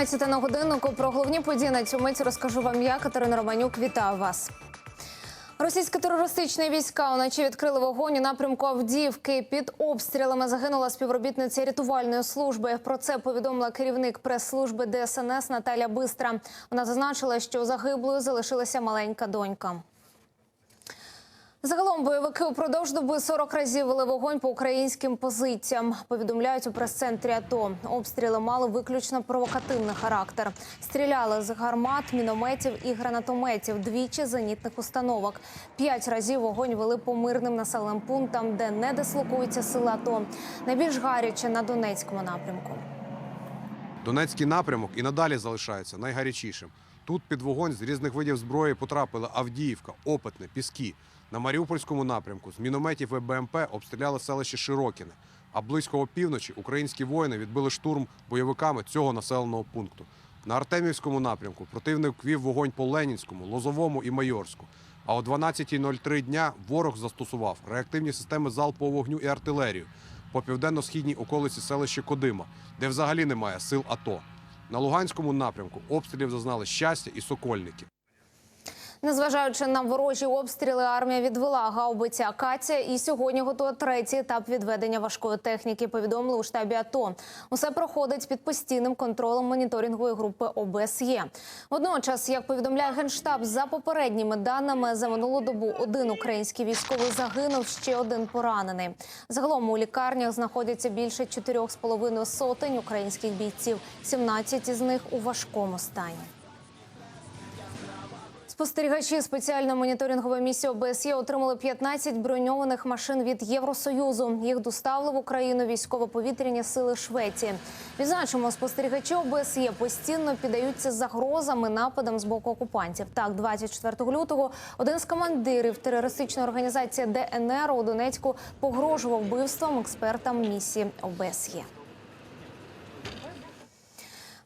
11 на годиннику. Про головні події на цю мить розкажу вам я, Катерина Романюк. Вітаю вас. Російські терористичні війська уночі відкрили вогонь у напрямку Авдіївки. Під обстрілами загинула співробітниця рятувальної служби. Про це повідомила керівник прес-служби ДСНС Наталя Бистра. Вона зазначила, що загиблою залишилася маленька донька. Загалом бойовики упродовж доби 40 разів вели вогонь по українським позиціям. Повідомляють у прес-центрі АТО. Обстріли мали виключно провокативний характер. Стріляли з гармат, мінометів і гранатометів, двічі зенітних установок. П'ять разів вогонь вели по мирним населеним пунктам, де не дислокуються сили АТО. Найбільш гаряче на Донецькому напрямку. Донецький напрямок і надалі залишається найгарячішим. Тут під вогонь з різних видів зброї потрапили Авдіївка, Опитне, Піски. На Маріупольському напрямку з мінометів і обстріляли селище Широкіне. А близько опівночі українські воїни відбили штурм бойовиками цього населеного пункту. На Артемівському напрямку противник вів вогонь по Ленінському, Лозовому і Майорську. А о 12.03 дня ворог застосував реактивні системи залпового вогню і артилерію по південно-східній околиці селища Кодима, де взагалі немає сил АТО. На Луганському напрямку обстрілів зазнали щастя і сокольники. Незважаючи на ворожі обстріли, армія відвела гаубиця Акація і сьогодні готує третій етап відведення важкої техніки. Повідомили у штабі АТО. Усе проходить під постійним контролем моніторингової групи ОБСЄ. Водночас, як повідомляє генштаб, за попередніми даними за минулу добу один український військовий загинув, ще один поранений. Загалом у лікарнях знаходяться більше 4,5 сотень українських бійців. 17 із них у важкому стані. Спостерігачі спеціальної моніторингової місії ОБСЄ отримали 15 броньованих машин від Євросоюзу. Їх доставили в Україну військово-повітряні сили Швеції. Відзначимо, спостерігачі ОБСЄ постійно піддаються загрозами нападам з боку окупантів. Так, 24 лютого один з командирів терористичної організації ДНР у Донецьку погрожував вбивством експертам місії ОБСЄ.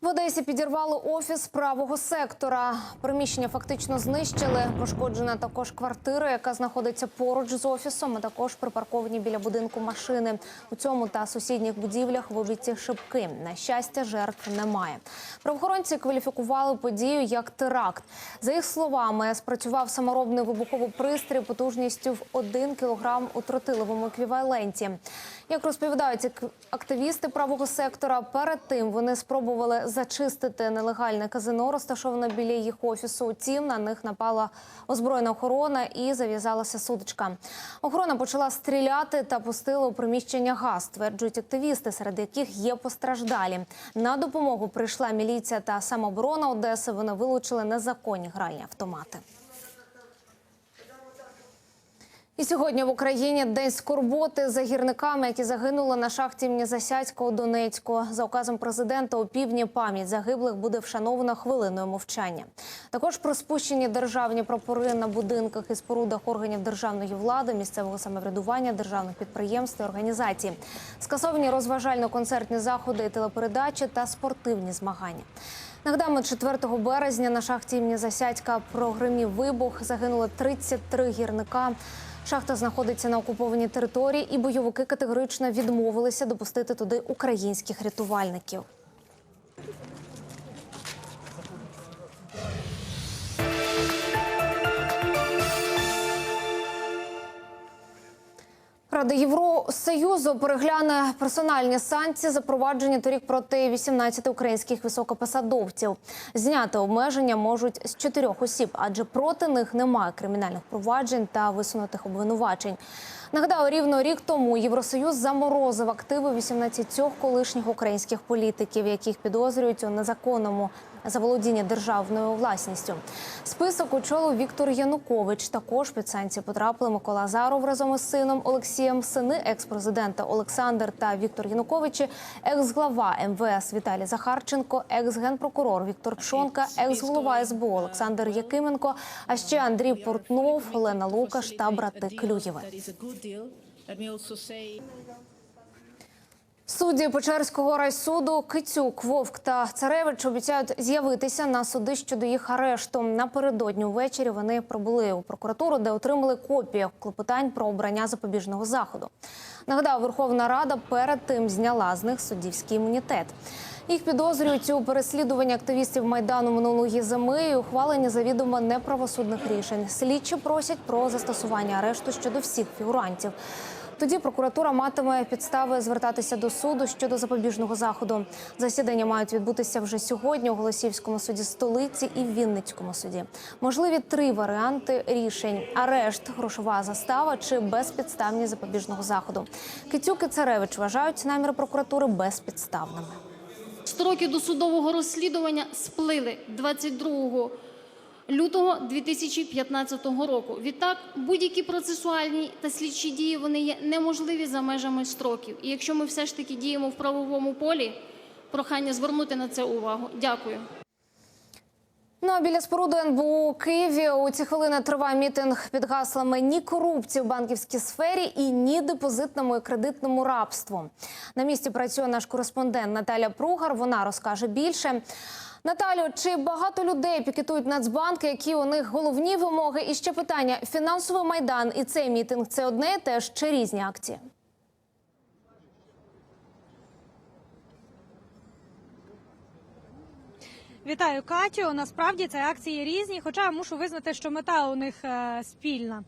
В Одесі підірвали офіс правого сектора. Приміщення фактично знищили. Пошкоджена також квартира, яка знаходиться поруч з офісом. а Також припарковані біля будинку машини. У цьому та сусідніх будівлях вибиті шибки. На щастя, жертв немає. Правоохоронці кваліфікували подію як теракт. За їх словами, спрацював саморобний вибуховий пристрій потужністю в 1 кілограм у тротиловому еквіваленті. Як розповідають ак- активісти правого сектора, перед тим вони спробували зачистити нелегальне казино, розташоване біля їх офісу. Утім, на них напала озброєна охорона і зав'язалася сутичка. Охорона почала стріляти та пустила у приміщення газ, стверджують активісти, серед яких є постраждалі. На допомогу прийшла міліція та самооборона Одеси. Вони вилучили незаконні гральні автомати. І сьогодні в Україні день скорботи за гірниками, які загинули на шахті імені Засядька Донецьку. За указом президента у півдні пам'ять загиблих буде вшанована хвилиною мовчання. Також про спущені державні прапори на будинках і спорудах органів державної влади, місцевого самоврядування, державних підприємств і організацій. Скасовані розважально-концертні заходи і телепередачі та спортивні змагання. Нагадаємо, 4 березня на шахті імені Засядька прогримів вибух. Загинуло 33 гірника. Шахта знаходиться на окупованій території, і бойовики категорично відмовилися допустити туди українських рятувальників. Рада Євросоюзу перегляне персональні санкції, запроваджені торік проти 18 українських високопосадовців. Зняти обмеження можуть з чотирьох осіб, адже проти них немає кримінальних проваджень та висунутих обвинувачень. Нагадаю, рівно рік тому Євросоюз заморозив активи 18 колишніх українських політиків, яких підозрюють у незаконному заволодіння державною власністю. Список очолив Віктор Янукович. Також під санкції потрапили Микола Азаров разом із сином Олексієм, сини екс-президента Олександр та Віктор Януковичі, екс-глава МВС Віталій Захарченко, екс-генпрокурор Віктор Пшонка, екс-голова СБУ Олександр Якименко, а ще Андрій Портнов, Олена Лукаш та брати Клюєви. deal, let me also say. Судді Печерського райсуду Кицюк, Вовк та Царевич обіцяють з'явитися на суди щодо їх арешту. Напередодні ввечері вони прибули у прокуратуру, де отримали копії клопотань про обрання запобіжного заходу. Нагадаю, Верховна Рада перед тим зняла з них суддівський імунітет. Їх підозрюють у переслідуванні активістів майдану минулої зими і ухваленні завідомо неправосудних рішень. Слідчі просять про застосування арешту щодо всіх фігурантів. Тоді прокуратура матиме підстави звертатися до суду щодо запобіжного заходу. Засідання мають відбутися вже сьогодні у Голосіївському суді столиці і в Вінницькому суді. Можливі три варіанти рішень: арешт, грошова застава чи безпідставність запобіжного заходу. Кицюк і Царевич вважають наміри прокуратури безпідставними. Строки досудового розслідування сплили 22 лютого 2015 року. Відтак, будь-які процесуальні та слідчі дії вони є неможливі за межами строків. І якщо ми все ж таки діємо в правовому полі, прохання звернути на це увагу. Дякую. Ну а біля споруди НБУ у Києві у ці хвилини триває мітинг під гаслами ні корупції в банківській сфері і ні депозитному і кредитному рабству. На місці працює наш кореспондент Наталя Пругар. Вона розкаже більше. Наталю, чи багато людей пікетують Нацбанки? Які у них головні вимоги? І ще питання: фінансовий майдан і цей мітинг це одне і те чи різні акції? Вітаю Катю. Насправді це акції різні, хоча мушу визнати, що мета у них е, спільна.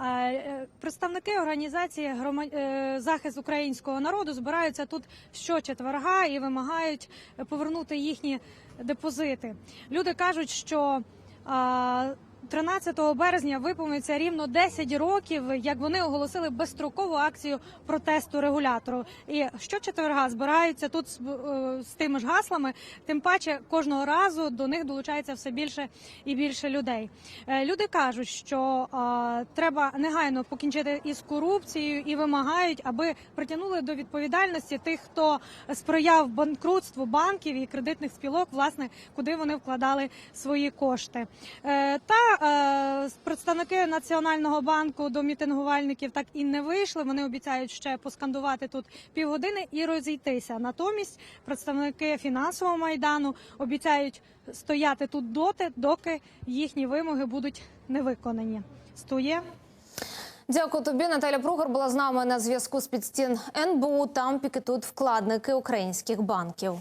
Е, Представники організації е, захист українського народу збираються тут щочетверга і вимагають повернути їхні депозити. Люди кажуть, що 13 березня виповниться рівно 10 років, як вони оголосили безстрокову акцію протесту регулятору. І щочетверга збираються тут з, е, з тими ж гаслами. Тим паче кожного разу до них долучається все більше і більше людей. Е, Люди кажуть, що е, треба негайно покінчити із корупцією і вимагають, аби притягнули до відповідальності тих, хто сприяв банкрутству банків і кредитних спілок, власне, куди вони вкладали свої кошти. Е, Та представники Національного банку до мітингувальників так і не вийшли. Вони обіцяють ще поскандувати тут півгодини і розійтися. Натомість представники фінансового майдану обіцяють стояти тут доти, доки їхні вимоги будуть не виконані. Стоє. Дякую тобі. Наталя Пругар була з нами на зв'язку з під стін НБУ. Там пікетують вкладники українських банків.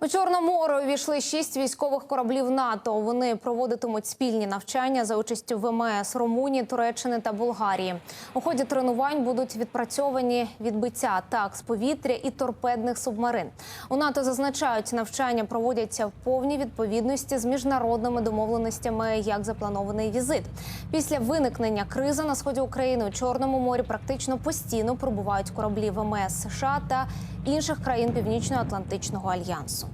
У Чорне море увійшли шість військових кораблів НАТО. Вони проводитимуть спільні навчання за участю ВМС Румунії, Туреччини та Болгарії. У ході тренувань будуть відпрацьовані відбиття атак з повітря і торпедних субмарин. У НАТО зазначають, навчання проводяться в повній відповідності з міжнародними домовленостями, як запланований візит. Після виникнення кризи на сході України у Чорному морі практично постійно прибувають кораблі ВМС США та інших країн Північно-Атлантичного альянсу.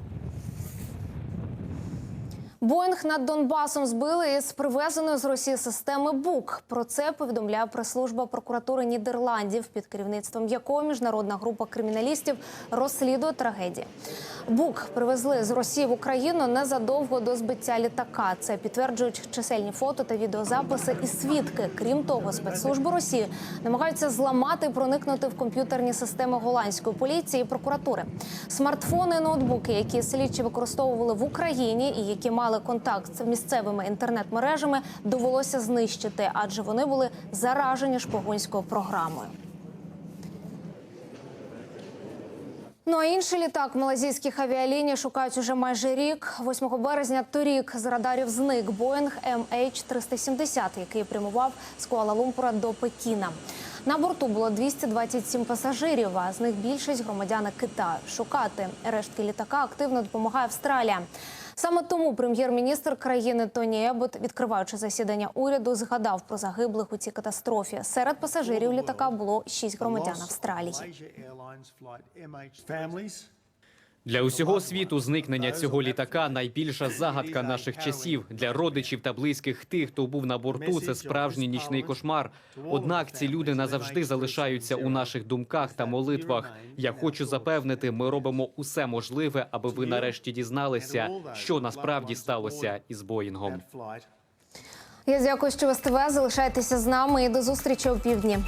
Боїнг над Донбасом збили із привезеної з Росії системи БУК. Про це повідомляє прес-служба прокуратури Нідерландів, під керівництвом якої міжнародна група криміналістів розслідує трагедії. БУК привезли з Росії в Україну незадовго до збиття літака. Це підтверджують чисельні фото та відеозаписи і свідки. Крім того, спецслужби Росії намагаються зламати і проникнути в комп'ютерні системи голландської поліції і прокуратури. Смартфони, ноутбуки, які слідчі використовували в Україні і які мали контакт з місцевими інтернет-мережами, довелося знищити, адже вони були заражені шпигунською програмою. Ну а інший літак малазійських авіаліній шукають уже майже рік. 8 березня торік з радарів зник Боїнг MH370, який прямував з Куала-Лумпура до Пекіна. На борту було 227 пасажирів, а з них більшість громадяни Китаю. Шукати рештки літака активно допомагає Австралія. Саме тому прем'єр-міністр країни Тоні Ебот, відкриваючи засідання уряду, згадав про загиблих у цій катастрофі. Серед пасажирів літака було шість громадян Австралії. Для усього світу зникнення цього літака найбільша загадка наших часів. Для родичів та близьких тих, хто був на борту, це справжній нічний кошмар. Однак ці люди назавжди залишаються у наших думках та молитвах. Я хочу запевнити, ми робимо усе можливе, аби ви нарешті дізналися, що насправді сталося із Боїнгом. Я дякую, що ви з ТВ. Залишайтеся з нами і до зустрічі о півдні.